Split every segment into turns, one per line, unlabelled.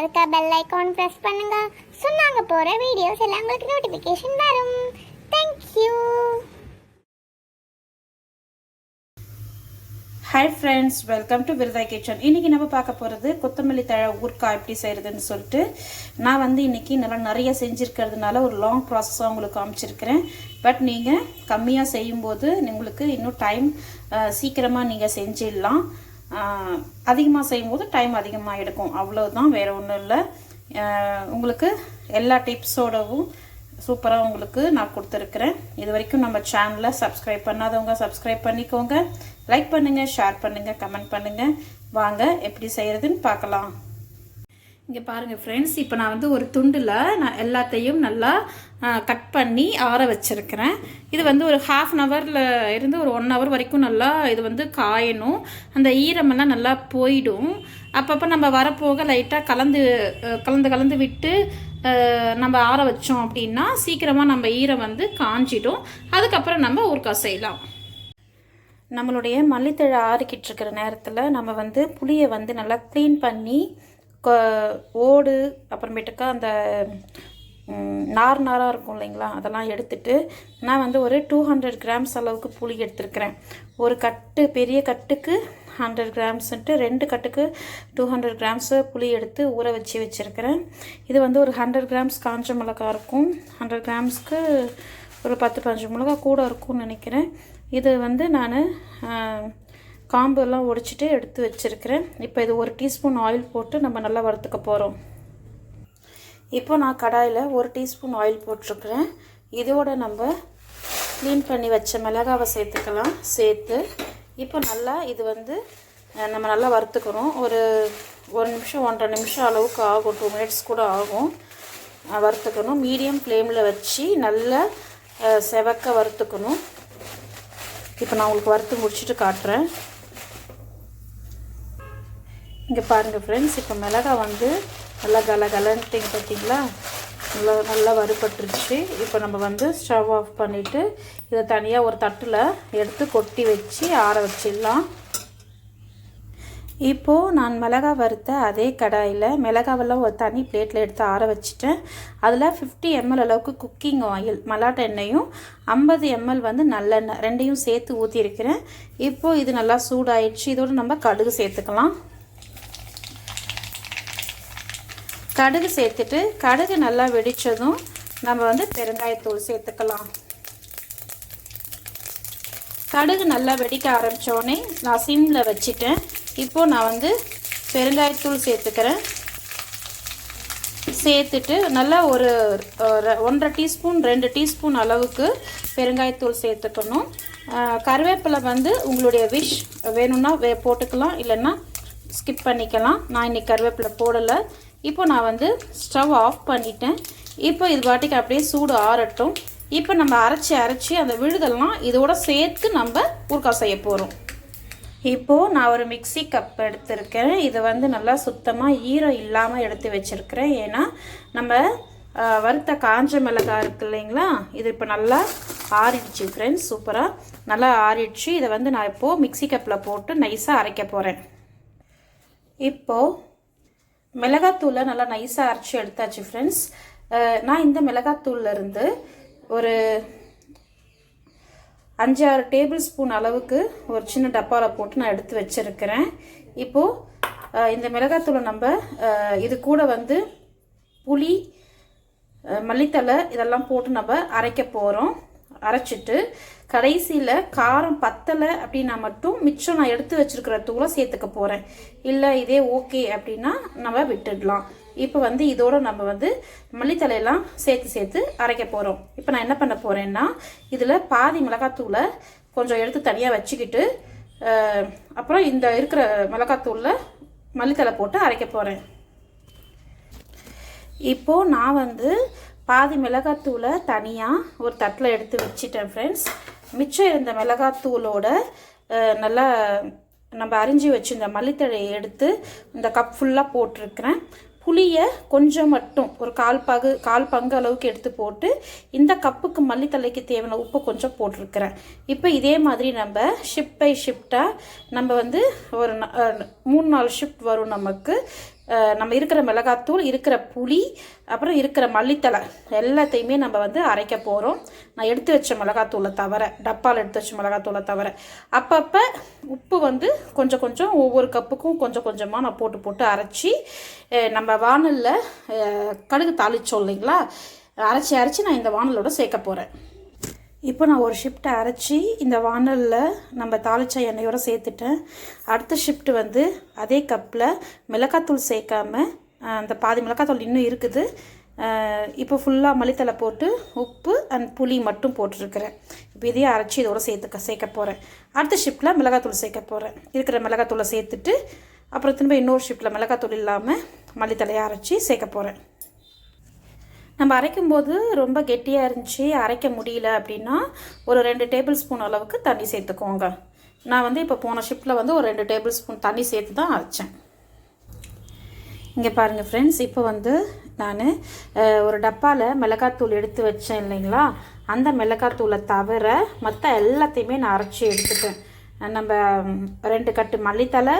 இருக்க bell icon press பண்ணுங்க. So நாங்கள் போகிற வீடியோஸ் எல்லாம் உங்களுக்கு நோட்டிஃபிகேஷன் வரும். Thank you
hi friends welcome to Virudha kitchen இன்றைக்கி நம்ம பார்க்க போகிறது கொத்தமல்லி தழை ஊறுக்காய் எப்படி செய்கிறதுன்னு சொல்லிட்டு. நான் வந்து இன்றைக்கி நல்லா நிறைய செஞ்சுருக்கிறதுனால ஒரு லாங் ப்ராசஸாக உங்களுக்கு காமிச்சிருக்கிறேன். பட் நீங்கள் கம்மியாக செய்யும்போது உங்களுக்கு இன்னும் டைம் சீக்கிரமாக நீங்கள் செஞ்சிடலாம். அதிகமாக செய்யும்போது டைம் அதிகமாக எடுக்கும். அவ்வளோதான் வேறு ஒன்றும் இல்லை. உங்களுக்கு எல்லா டிப்ஸோடவும் சூப்பராக உங்களுக்கு நான் கொடுத்துருக்குறேன். இது வரைக்கும் நம்ம சேனலை சப்ஸ்கிரைப் பண்ணாதவங்க சப்ஸ்கிரைப் பண்ணிக்கோங்க. லைக் பண்ணுங்கள் ஷேர் பண்ணுங்கள் கமெண்ட் பண்ணுங்கள் வாங்க எப்படி செய்கிறதுன்னு பார்க்கலாம். இங்கே பாருங்கள் ஃப்ரெண்ட்ஸ் இப்போ நான் வந்து ஒரு துண்டில் நான் எல்லாத்தையும் நல்லா கட் பண்ணி ஆற வச்சுருக்கிறேன். இது வந்து ஒரு ஹாஃப் அன் ஹவரில் இருந்து ஒரு ஒன் ஹவர் வரைக்கும் நல்லா இது வந்து காயணும். அந்த ஈரமெல்லாம் நல்லா போயிடும். அப்பப்போ நம்ம வரப்போக லைட்டாக கலந்து கலந்து கலந்து விட்டு நம்ம ஆற வச்சோம் அப்படின்னா சீக்கிரமாக நம்ம ஈரம் வந்து காஞ்சிடும். அதுக்கப்புறம் நம்ம ஊறுகாய் செய்யலாம். நம்மளுடைய மல்லித்தழை ஆறிக்கிட்டு இருக்கிற நேரத்தில் நம்ம வந்து புளியை வந்து நல்லா க்ளீன் பண்ணி ஓடு அப்புறமேட்டுக்கா அந்த நார் நாராக இருக்கும் இல்லைங்களா? அதெல்லாம் எடுத்துட்டு நான் வந்து ஒரு டூ ஹண்ட்ரட் கிராம்ஸ் அளவுக்கு புளி எடுத்திருக்கிறேன். ஒரு கட்டு பெரிய கட்டுக்கு ஹண்ட்ரட் கிராம்ஸ்ன்ட்டு ரெண்டு கட்டுக்கு டூ ஹண்ட்ரட் கிராம்ஸு புளி எடுத்து ஊற வச்சு வச்சுருக்கிறேன். இது வந்து ஒரு ஹண்ட்ரட் கிராம்ஸ் காஞ்ச மிளகா இருக்கும். ஹண்ட்ரட் கிராம்ஸ்க்கு ஒரு பத்து பதினஞ்சு மிளகா கூட இருக்கும்னு நினைக்கிறேன். இது வந்து நான் காம்பு எல்லாம் உடைச்சிட்டு எடுத்து வச்சுருக்கிறேன். இப்போ இது ஒரு டீஸ்பூன் ஆயில் போட்டு நம்ம நல்லா வறுத்துக்க போகிறோம் இப்போ நான் கடாயில் ஒரு டீஸ்பூன் ஆயில் போட்டிருக்கிறேன். இதோட நம்ம க்ளீன் பண்ணி வச்ச மிளகாவை சேர்த்துக்கலாம். சேர்த்து இப்போ நல்லா இது வந்து நம்ம நல்லா வறுத்துக்கிறோம் ஒரு ஒரு நிமிஷம் ஒன்றரை நிமிஷம் அளவுக்கு ஆகும். டூ மினிட்ஸ் கூட ஆகும். வறுத்துக்கணும். மீடியம் ஃப்ளேமில் வச்சு நல்லா செவக்க வறுத்துக்கணும். இப்போ நான் உங்களுக்கு வறுத்து முடிச்சுட்டு காட்டுறேன். இங்கே பாருங்கள் ஃப்ரெண்ட்ஸ் இப்போ மிளகா வந்து நல்லா கல கலன்ட்டிங்க பார்த்தீங்களா நல்லா நல்லா வறுபட்டுருச்சு. இப்போ நம்ம வந்து ஸ்டவ் ஆஃப் பண்ணிவிட்டு இதை தனியாக ஒரு தட்டில் எடுத்து கொட்டி வச்சு ஆற வச்சிடலாம். இப்போது நான் மிளகா வறுத்த அதே கடாயில் மிளகாவெல்லாம் ஒரு தனி பிளேட்டில் எடுத்து ஆற வச்சுட்டேன். அதில் ஃபிஃப்டி எம்எல் அளவுக்கு குக்கிங் ஆயில் மலாட்ட எண்ணெயும் ஐம்பது எம்எல் வந்து நல்லெண்ணெய் ரெண்டையும் சேர்த்து ஊற்றிருக்கிறேன் இப்போது இது நல்லா சூடாயிடுச்சு. இதோடு நம்ம கடுகு சேர்த்துக்கலாம். கடுகு சேர்த்துட்டு கடுகு நல்லா வெடித்ததும் நம்ம வந்து பெருங்காயத்தூள் சேர்த்துக்கலாம். கடுகு நல்லா வெடிக்க ஆரம்பித்தோடனே நான் சிம்மில் வச்சுட்டேன். இப்போது நான் வந்து பெருங்காயத்தூள் சேர்த்துக்கிறேன். சேர்த்துட்டு நல்லா ஒரு ஒன்றரை டீஸ்பூன் ரெண்டு டீஸ்பூன் அளவுக்கு பெருங்காயத்தூள் சேர்த்துக்கணும். கருவேப்பிலை வந்து உங்களுடைய விஷ் வேணும்னா வே போட்டுக்கலாம். இல்லைன்னா ஸ்கிப் பண்ணிக்கலாம். நான் இன்னைக்கு கருவேப்பிலை போடலை. இப்போ நான் வந்து ஸ்டவ் ஆஃப் பண்ணிட்டேன். இப்போ இது பாட்டிக்கு அப்படியே சூடு ஆறட்டும். இப்போ நம்ம அரைச்சி அரைச்சி அந்த விழுதெல்லாம் இதோட சேர்த்து நம்ம ஊறுகாய் செய்ய போகிறோம் இப்போது நான் ஒரு மிக்ஸி கப் எடுத்திருக்கேன். இது வந்து நல்லா சுத்தமாக ஈரம் இல்லாமல் எடுத்து வச்சுருக்கிறேன். ஏன்னா நம்ம வறுத்த காஞ்ச மிளகாய் இருக்கு இல்லைங்களா? இது இப்போ நல்லா ஆறிடுச்சு ஃப்ரெண்ட்ஸ் சூப்பராக நல்லா ஆறிடுச்சு. இதை வந்து நான் இப்போது மிக்ஸி கப்பில் போட்டு நைஸாக அரைக்க போகிறேன் இப்போது மிளகாத்தூளை நல்லா நைஸாக அரைச்சி எடுத்தாச்சு ஃப்ரெண்ட்ஸ் நான் இந்த மிளகாத்தூள்லேருந்து ஒரு அஞ்சு ஆறு டேபிள் ஸ்பூன் அளவுக்கு ஒரு சின்ன டப்பாவில் போட்டு நான் எடுத்து வச்சுருக்கிறேன். இப்போது இந்த மிளகாத்தூளை நம்ம இது கூட வந்து புளி மல்லித்தலை மல்லித்தழை இதெல்லாம் போட்டு நம்ம அரைக்க போகிறோம் அரைச்சிட்டு கடைசியில் காரம் பத்தலை அப்படின்னா மட்டும் மிச்சம் நான் எடுத்து வச்சுருக்கிற தூளை சேர்த்துக்க போகிறேன் இல்லை இதே ஓகே அப்படின்னா நம்ம விட்டுடலாம். இப்போ வந்து இதோட நம்ம வந்து மல்லித்தலையெல்லாம் சேர்த்து சேர்த்து அரைக்க போகிறோம் இப்போ நான் என்ன பண்ண போகிறேன்னா இதில் பாதி மிளகாத்தூளை கொஞ்சம் எடுத்து தனியாக வச்சுக்கிட்டு அப்புறம் இந்த இருக்கிற மிளகாத்தூளில் மல்லித்தலை போட்டு அரைக்க போகிறேன் இப்போது நான் வந்து பாதி மிளகாத்தூளை தனியாக ஒரு தட்டில் எடுத்து வச்சிட்டேன் ஃப்ரெண்ட்ஸ் மிச்சம் இருந்த மிளகாத்தூளோட நல்லா நம்ம அரிஞ்சு வச்சு இந்த மல்லித்தழையை எடுத்து இந்த கப் ஃபுல்லாக போட்டிருக்கிறேன். புளியை கொஞ்சம் மட்டும் ஒரு கால் பகு கால் பங்கு அளவுக்கு எடுத்து போட்டு இந்த கப்புக்கு மல்லித்தலைக்கு தேவையான உப்பு கொஞ்சம் போட்டிருக்கிறேன். இப்போ இதே மாதிரி நம்ம ஷிஃப்ட் பை ஷிஃப்டாக நம்ம வந்து ஒரு மூணு நாலு ஷிஃப்ட் வரும் நமக்கு. நம்ம இருக்கிற மிளகாத்தூள் இருக்கிற புளி அப்புறம் இருக்கிற மல்லித்தலை எல்லாத்தையுமே நம்ம வந்து அரைக்க போகிறோம் நான் எடுத்து வச்ச மிளகாத்தூளை தவிர டப்பாவில் எடுத்து வச்ச மிளகாத்தூளை தவிர. அப்பப்போ உப்பு வந்து கொஞ்சம் கொஞ்சம் ஒவ்வொரு கப்புக்கும் கொஞ்சம் கொஞ்சமாக நான் போட்டு போட்டு அரைச்சி நம்ம வானலில் கடுகு தாளிச்சோம் இல்லைங்களா? அரைச்சி அரைச்சி நான் இந்த வானலோட சேர்க்க போகிறேன் இப்போ நான் ஒரு ஷிஃப்ட்டை அரைச்சி இந்த வானலில் நம்ம தாளிச்ச எண்ணெயோடு சேர்த்துட்டேன். அடுத்த ஷிஃப்ட் வந்து அதே கப்பில் மிளகாத்தூள் சேர்க்காம அந்த பாதி மிளகாத்தூள் இன்னும் இருக்குது. இப்போ ஃபுல்லாக மல்லித்தலை போட்டு உப்பு அண்ட் புளி மட்டும் போட்டிருக்கிறேன். இப்போ இதையே அரைச்சி இதோட சேர்த்துக்க சேர்க்க போகிறேன் அடுத்த ஷிஃப்ட்டில் மிளகாத்தூள் சேர்க்க போகிறேன் இருக்கிற மிளகாத்தூளை சேர்த்துட்டு அப்புறம் திரும்ப இன்னொரு ஷிஃப்ட்டில் மிளகாத்தூள் இல்லாமல் மல்லித்தலையை அரைச்சி சேர்க்க போகிறேன் நம்ம அரைக்கும்போது ரொம்ப கெட்டியாக இருந்துச்சு அரைக்க முடியல அப்படின்னா ஒரு ரெண்டு டேபிள் ஸ்பூன் அளவுக்கு தண்ணி சேர்த்துக்கோங்க. நான் வந்து இப்போ போன ஷிஃப்ட்டில் வந்து ஒரு ரெண்டு டேபிள் ஸ்பூன் தண்ணி சேர்த்து தான் அரைச்சேன். இங்கே பாருங்கள் ஃப்ரெண்ட்ஸ் இப்போ வந்து நான் ஒரு டப்பாவில் மிளகாத்தூள் எடுத்து வச்சேன் இல்லைங்களா? அந்த மிளகாத்தூளை தவிர மற்ற எல்லாத்தையுமே நான் அரைச்சி எடுத்துட்டேன். நம்ம ரெண்டு கட்டு மல்லித்தலை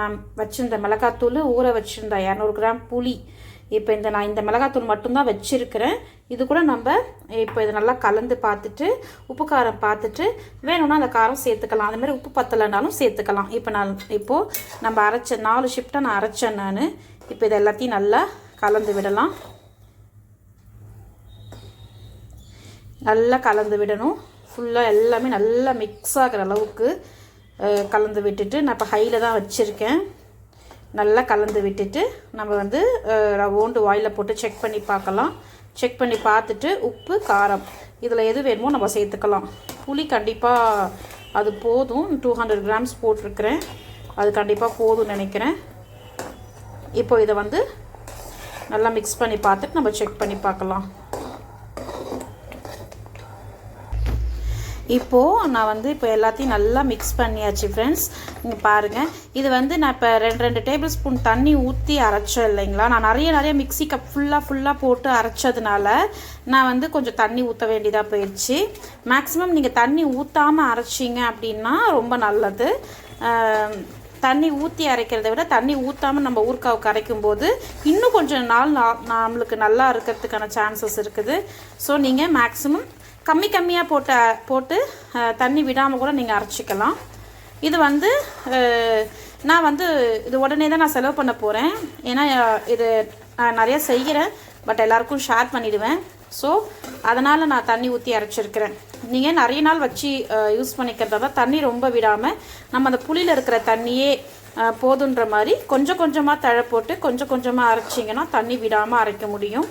நான் வச்சுருந்த மிளகாத்தூள் ஊற வச்சுருந்த இரநூறு கிராம் புளி. இப்போ இந்த நான் இந்த மிளகாத்தூள் மட்டும்தான் வச்சுருக்கிறேன். இது கூட நம்ம இப்போ இது நல்லா கலந்து பார்த்துட்டு உப்பு காரம் பார்த்துட்டு வேணும்னா அந்த காரம் சேர்த்துக்கலாம். அதுமாதிரி உப்பு பத்தலைனாலும் சேர்த்துக்கலாம். இப்போ நான் இப்போது நம்ம அரைச்ச நாலு ஷிஃப்ட்டாக நான் அரைச்சேன் நான். இப்போ இது எல்லாத்தையும் நல்லா கலந்து விடலாம். நல்லா கலந்து விடணும். ஃபுல்லாக எல்லாமே நல்லா மிக்ஸ் ஆகிற அளவுக்கு கலந்து விட்டுட்டு நான் இப்போ ஹையில் தான் வச்சுருக்கேன். நல்லா கலந்து விட்டுட்டு நம்ம வந்து ஓண்டு வாயில் போட்டு செக் பண்ணி பார்க்கலாம். செக் பண்ணி பார்த்துட்டு உப்பு காரம் இதில் எது வேணுமோ நம்ம சேர்த்துக்கலாம். புளி கண்டிப்பாக அது போதும். டூ ஹண்ட்ரட் கிராம்ஸ் போட்டிருக்கிறேன். அது கண்டிப்பாக போதும்னு நினைக்கிறேன். இப்போ இதை வந்து நல்லா மிக்ஸ் பண்ணி பார்த்துட்டு நம்ம செக் பண்ணி பார்க்கலாம். இப்போது நான் வந்து இப்போ எல்லாத்தையும் நல்லா மிக்ஸ் பண்ணியாச்சு ஃப்ரெண்ட்ஸ் இங்கே பாருங்கள் இது வந்து நான் இப்போ ரெண்டு ரெண்டு டேபிள் ஸ்பூன் தண்ணி ஊற்றி அரைச்சேன் இல்லைங்களா? நான் நிறைய நிறைய மிக்ஸி கப் ஃபுல்லாக ஃபுல்லாக போட்டு அரைச்சதுனால நான் வந்து கொஞ்சம் தண்ணி ஊற்ற வேண்டியதாக போயிடுச்சு மேக்ஸிமம் நீங்கள் தண்ணி ஊற்றாமல் அரைச்சிங்க அப்படின்னா ரொம்ப நல்லது. தண்ணி ஊற்றி அரைக்கிறத விட தண்ணி ஊற்றாமல் நம்ம ஊறுகாவுக்கு அரைக்கும் போது இன்னும் கொஞ்சம் நாள் நம்மளுக்கு நல்லா இருக்கிறதுக்கான சான்சஸ் இருக்குது. ஸோ நீங்கள் மேக்ஸிமம் கம்மி கம்மியாக போட்டு போட்டு தண்ணி விடாமல் கூட நீங்கள் அரைச்சிக்கலாம். இது வந்து நான் வந்து இது உடனே தான் நான் செலவு பண்ண போகிறேன் ஏன்னா இது நான் நிறைய செய்கிறேன். பட் எல்லாருக்கும் ஷேர் பண்ணிடுவேன். ஸோ அதனால் நான் தண்ணி ஊற்றி அரைச்சிருக்கிறேன். நீங்கள் நிறைய நாள் வச்சு யூஸ் பண்ணிக்கிறதா தான் தண்ணி ரொம்ப விடாமல் நம்ம அந்த புளியில் இருக்கிற தண்ணியே போதுன்ற மாதிரி கொஞ்சம் கொஞ்சமாக தழை போட்டு கொஞ்சம் கொஞ்சமாக அரைச்சிங்கன்னா தண்ணி விடாமல் அரைக்க முடியும்.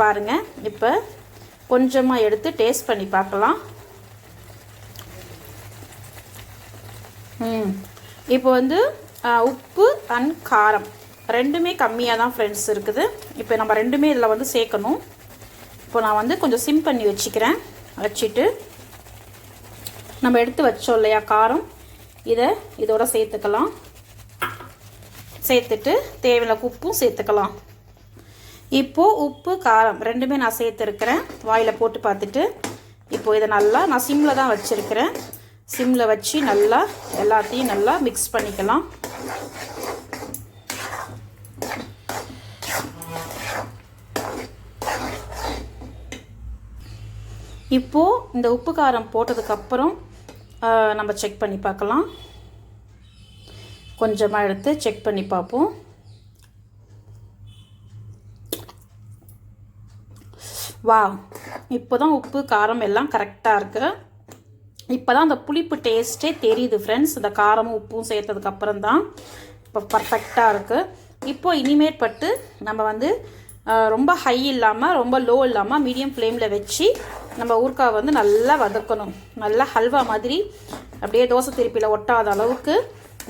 பாருங்கள் இப்போ கொஞ்சமாக எடுத்து டேஸ்ட் பண்ணி பார்க்கலாம். இப்போ வந்து உப்பு அண்ட் காரம். ரெண்டுமே கம்மியாக தான் ஃப்ரெண்ட்ஸ் இருக்குது. இப்போ நம்ம ரெண்டுமே இதில் வந்து சேர்க்கணும். இப்போ நான் வந்து கொஞ்சம் சிம் பண்ணி வச்சுக்கிறேன். வச்சுட்டு நம்ம எடுத்து வச்சோம் இல்லையா காரம்? இதை இதோட சேர்த்துக்கலாம். சேர்த்துட்டு தேவையான உப்பும் சேர்த்துக்கலாம். இப்போது உப்பு காரம் ரெண்டுமே நான் சேர்த்துருக்கிறேன். வாயில் போட்டு பார்த்துட்டு இப்போ இதை நல்லா நான் சிம்மில் தான் வச்சுருக்கிறேன். சிம்மில் வச்சு நல்லா எல்லாத்தையும் நல்லா மிக்ஸ் பண்ணிக்கலாம். இப்போது இந்த உப்பு காரம் போட்டதுக்கப்புறம் நம்ம செக் பண்ணி பார்க்கலாம். கொஞ்சமாக எடுத்து செக் பண்ணி பார்ப்போம். வா இப்போ தான் உப்பு காரம் எல்லாம் கரெக்டாக இருக்குது இப்போ தான் அந்த புளிப்பு டேஸ்ட்டே தெரியுது ஃப்ரெண்ட்ஸ் இந்த காரமும் உப்பும் சேர்த்ததுக்கப்புறம் தான் இப்போ பர்ஃபெக்டாக இருக்குது இப்போது இனிமேட் பட்டு நம்ம வந்து ரொம்ப ஹை இல்லாமல் ரொம்ப லோ இல்லாமல் மீடியம் ஃப்ளேமில் வச்சு நம்ம ஊறுகாய் வந்து நல்லா வதக்கணும். நல்லா ஹல்வா மாதிரி அப்படியே தோசை திருப்பியில் ஒட்டாத அளவுக்கு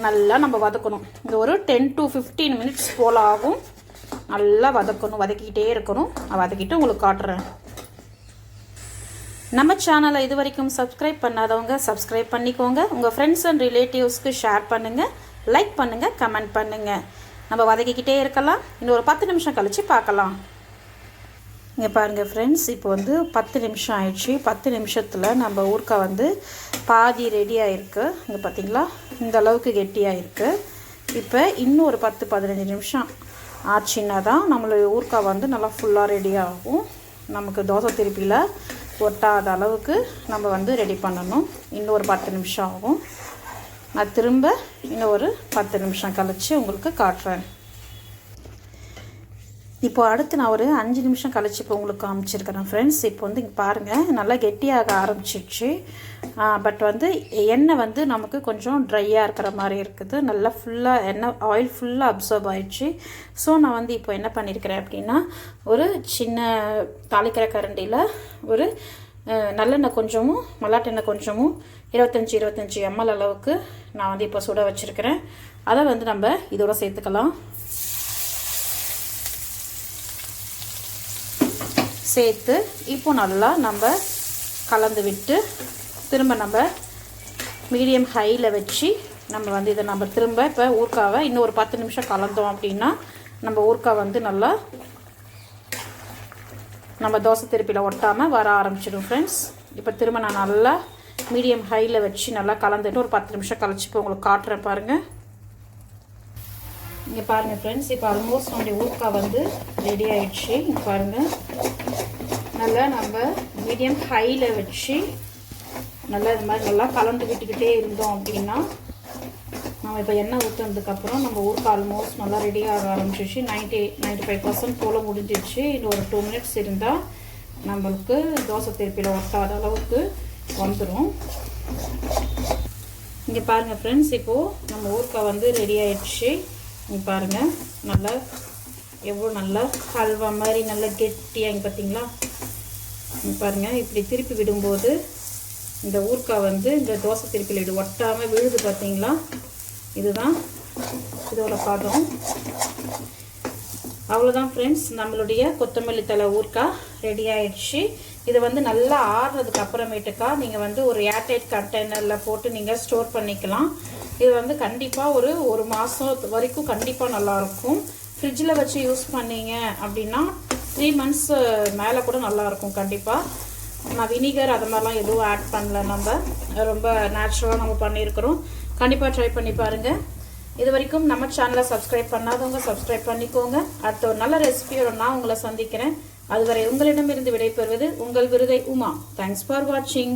நல்லா நம்ம வதக்கணும். இது ஒரு டென் டு ஃபிஃப்டீன் மினிட்ஸ் போல் ஆகும். நல்லா வதக்கணும் வதக்கிக்கிட்டே இருக்கணும். நான் வதக்கிட்டு உங்களுக்கு காட்டுறேன். நம்ம சேனலை இது வரைக்கும் சப்ஸ்கிரைப் பண்ணாதவங்க சப்ஸ்கிரைப் பண்ணிக்கோங்க. உங்கள் ஃப்ரெண்ட்ஸ் அண்ட் ரிலேட்டிவ்ஸ்க்கு ஷேர் பண்ணுங்கள் லைக் பண்ணுங்கள் கமெண்ட் பண்ணுங்கள் நம்ம வதக்கிக்கிட்டே இருக்கலாம். இன்னும் ஒரு பத்து நிமிஷம் கழித்து பார்க்கலாம். இங்கே பாருங்கள் ஃப்ரெண்ட்ஸ் இப்போ வந்து பத்து நிமிஷம் ஆயிடுச்சு. பத்து நிமிஷத்தில் நம்ம ஊர்க்கா வந்து பாதி ரெடி ஆகிருக்கு இங்கே பார்த்தீங்களா இந்த அளவுக்கு கெட்டியாக இருக்குது இப்போ இன்னும் ஒரு பத்து பதினஞ்சு நிமிஷம். ஆச்சுன்னா தான் நம்மளுடைய ஊறுக்காய் வந்து நல்லா ஃபுல்லாக ரெடி ஆகும். நமக்கு தோசை திருப்பியில் ஒட்டாத அளவுக்கு நம்ம வந்து ரெடி பண்ணணும். இன்னும் ஒரு பத்து நிமிஷம் ஆகும். நான் திரும்ப இன்னும் ஒரு பத்து நிமிஷம் கழித்து உங்களுக்கு காட்டுறேன். இப்போ அடுத்து நான் ஒரு அஞ்சு நிமிஷம் கழிச்சு இப்போ உங்களுக்கு காமிச்சிருக்கிறேன் ஃப்ரெண்ட்ஸ் இப்போ வந்து இங்கே பாருங்கள் நல்லா கெட்டியாக ஆரம்பிச்சிடுச்சு பட் வந்து எண்ணெய் வந்து நமக்கு கொஞ்சம் ட்ரையாக இருக்கிற மாதிரி இருக்குது. நல்லா ஃபுல்லாக எண்ணெய் ஆயில் ஃபுல்லாக அப்சர்வ் ஆயிடுச்சு. ஸோ நான் வந்து இப்போ என்ன பண்ணியிருக்கிறேன் அப்படின்னா ஒரு சின்ன தாளிக்கிற கரண்டியில் ஒரு நல்லெண்ணெய் கொஞ்சமும் மல்லாட்டெண்ணெய் கொஞ்சமும் இருபத்தஞ்சி இருபத்தஞ்சி எம்எல் அளவுக்கு நான் வந்து இப்போ சுட வச்சுருக்கிறேன். அதை வந்து நம்ம இதோட சேர்த்துக்கலாம். சேர்த்து இப்போ நல்லா நம்ம கலந்து விட்டு திரும்ப நம்ம மீடியம் ஹையில் வச்சு நம்ம வந்து இதை நம்ம திரும்ப இப்போ ஊர்காவை இன்னும் ஒரு பத்து நிமிஷம் கலந்தோம் அப்படின்னா நம்ம ஊர்கா வந்து நல்லா நம்ம தோசை திருப்பியில் ஒட்டாமல் வர ஆரம்பிச்சிடும் ஃப்ரெண்ட்ஸ் இப்போ திரும்ப நான் நல்லா மீடியம் ஹையில் வச்சு நல்லா கலந்துட்டு ஒரு பத்து நிமிஷம் கழிச்சு இப்போ உங்களுக்கு காட்டுறேன் பாருங்கள் இங்கே பாருங்கள் ஃப்ரெண்ட்ஸ் இப்போ ஆல்மோஸ்ட் நம்முடைய ஊர்கா வந்து ரெடி ஆகிடுச்சு இங்கே பாருங்கள் நல்லா நம்ம மீடியம் ஹையில் வச்சு நல்லா இது மாதிரி நல்லா கலந்து விட்டுக்கிட்டே இருந்தோம் அப்படின்னா நம்ம இப்போ எண்ணெய் ஊற்றுனதுக்கப்புறம் நம்ம ஊருக்கு ஆல்மோஸ்ட் நல்லா ரெடி ஆக ஆரம்பிச்சிச்சு நைன்ட்டி நைன்ட்டி ஃபைவ் பர்சன்ட் போல் முடிஞ்சிடுச்சு இன்னும் ஒரு டூ மினிட்ஸ் இருந்தால் நம்மளுக்கு தோசை திருப்பியில் ஒட்டாத அளவுக்கு வந்துடும் இங்கே பாருங்கள் ஃப்ரெண்ட்ஸ் இப்போது நம்ம ஊறுகாய் வந்து ரெடி ஆயிடுச்சு. இங்கே பாருங்கள் நல்லா எவ்வளோ நல்லா ஹல்வா மாதிரி நல்லா கெட்டியாக இங்கே பார்த்தீங்களா பாருங்கள் இப்படி திருப்பி விடும்போது இந்த ஊர்க்காய் வந்து இந்த தோசை திருப்பியில் இடு. ஒட்டாமல் விழுது பார்த்தீங்களா இதுதான் இதோட பாகம் அவ்வளோதான் ஃப்ரெண்ட்ஸ் நம்மளுடைய கொத்தமல்லி தலை ஊறுகாய் ரெடி ஆயிடுச்சு. இது வந்து நல்லா ஆறுறதுக்கு அப்புறமேட்டுக்கா நீங்கள் வந்து ஒரு ஏர்டைட் கண்டெய்னரில் போட்டு நீங்கள் ஸ்டோர் பண்ணிக்கலாம். இது வந்து கண்டிப்பாக ஒரு ஒரு மாதம் வரைக்கும் கண்டிப்பாக நல்லாயிருக்கும் ஃப்ரிட்ஜில் வச்சு யூஸ் பண்ணீங்க அப்படின்னா த்ரீ மந்த்ஸ் மேலே கூட நல்லாயிருக்கும் கண்டிப்பாக நான் வினிகர் அது மாதிரிலாம் எதுவும் ஆட் பண்ணல நம்ம. ரொம்ப நேச்சுரலாக நம்ம பண்ணியிருக்கிறோம் கண்டிப்பாக ட்ரை பண்ணி பாருங்கள் இது வரைக்கும் நம்ம சேனலை சப்ஸ்கிரைப் பண்ணாதவங்க சப்ஸ்கிரைப் பண்ணிக்கோங்க. அடுத்த ஒரு நல்ல ரெசிபியோட நான் உங்களை சந்திக்கிறேன். அதுவரை உங்களிடமிருந்து விடைபெறுவது உங்கள் விருதை உமா. தேங்க்ஸ் ஃபார் வாட்சிங்